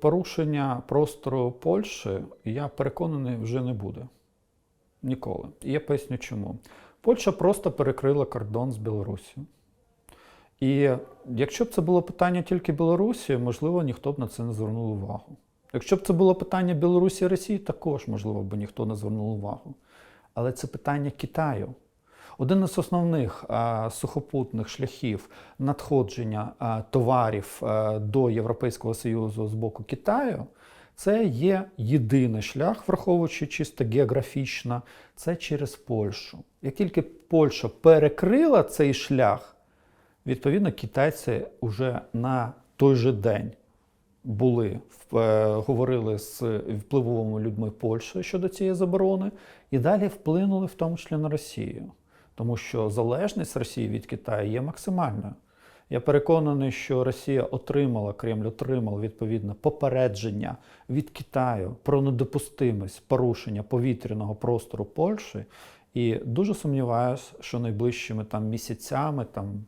Порушення простору Польщі, я переконаний, вже не буде. Ніколи. І я поясню чому. Польща просто перекрила кордон з Білорусі. І якщо б це було питання тільки Білорусі, можливо, ніхто б на це не звернув увагу. Якщо б це було питання Білорусі і Росії, також, можливо, б ніхто не звернув увагу. Але це питання Китаю. Один із основних а, сухопутних шляхів надходження а, товарів а, до Європейського Союзу з боку Китаю це є єдиний шлях, враховуючи чисто географічно, це через Польщу. Як тільки Польща перекрила цей шлях, відповідно, китайці вже на той же день були е, говорили з впливовими людьми Польщі щодо цієї заборони, і далі вплинули в тому числі на Росію, тому що залежність Росії від Китаю є максимальною. Я переконаний, що Росія отримала, Кремль отримав відповідне попередження від Китаю про недопустимість порушення повітряного простору Польщі. І дуже сумніваюся, що найближчими там місяцями, там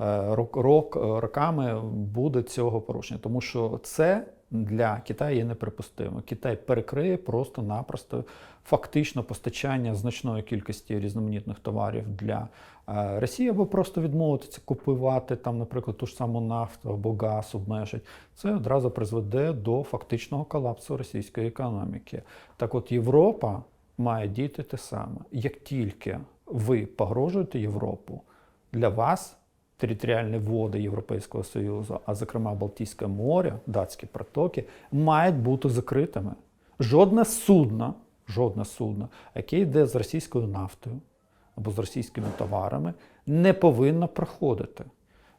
е, рок, рок, е, роками буде цього порушення, тому що це для Китаю є неприпустимо. Китай перекриє просто-напросто фактично постачання значної кількості різноманітних товарів для е, Росії, або просто відмовитися купувати там, наприклад, ту ж саму нафту або газ обмежить. Це одразу призведе до фактичного колапсу російської економіки. Так от Європа має діяти те саме. Як тільки ви погрожуєте Європу, для вас територіальні води Європейського Союзу, а зокрема Балтійське море, датські протоки, мають бути закритими. Жодне судно, жодне судно, яке йде з російською нафтою або з російськими товарами, не повинно проходити.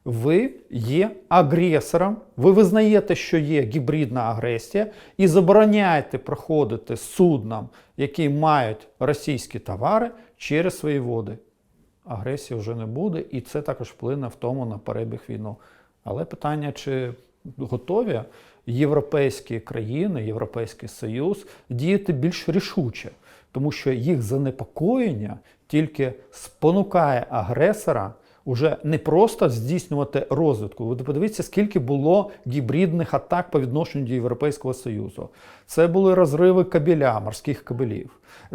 Ви є агресором, ви визнаєте, що є гібридна агресія, і забороняєте проходити суднам, які мають російські товари через свої води. Агресії вже не буде, і це також вплине в тому на перебіг війну. Але питання, чи готові європейські країни, Європейський Союз діяти більш рішуче, тому що їх занепокоєння тільки спонукає агресора уже не просто здійснювати розвитку. Ви подивіться, скільки було гібридних атак по відношенню до Європейського Союзу. Це були розриви кабеля, морських кабелів.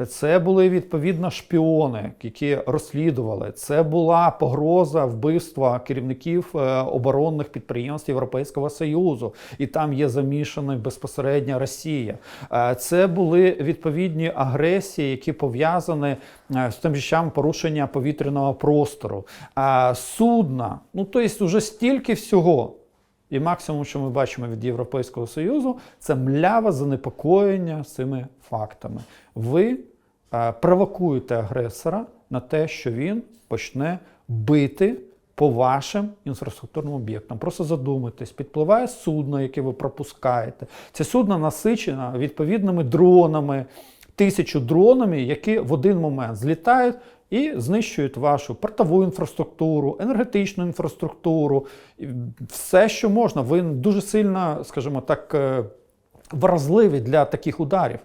Це були відповідно шпіони, які розслідували. Це була погроза вбивства керівників е, оборонних підприємств Європейського Союзу, і там є замішана безпосередньо Росія. Е, Це були відповідні агресії, які пов'язані е, з тим же порушення повітряного простору. Судна, ну тобто, вже стільки всього. І максимум, що ми бачимо від Європейського Союзу, це мляве занепокоєння цими фактами. Ви е, провокуєте агресора на те, що він почне бити по вашим інфраструктурним об'єктам. Просто задумайтесь, підпливає судно, яке ви пропускаєте. Це судно насичено відповідними дронами, тисячу дронами, які в один момент злітають і знищують вашу портову інфраструктуру, енергетичну інфраструктуру, все, що можна. Ви дуже сильно, скажімо так, е, вразливі для таких ударів.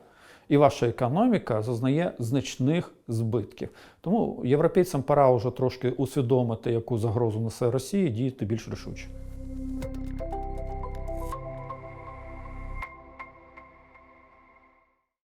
І ваша економіка зазнає значних збитків. Тому європейцям пора вже трошки усвідомити, яку загрозу несе Росія, діяти більш рішуче.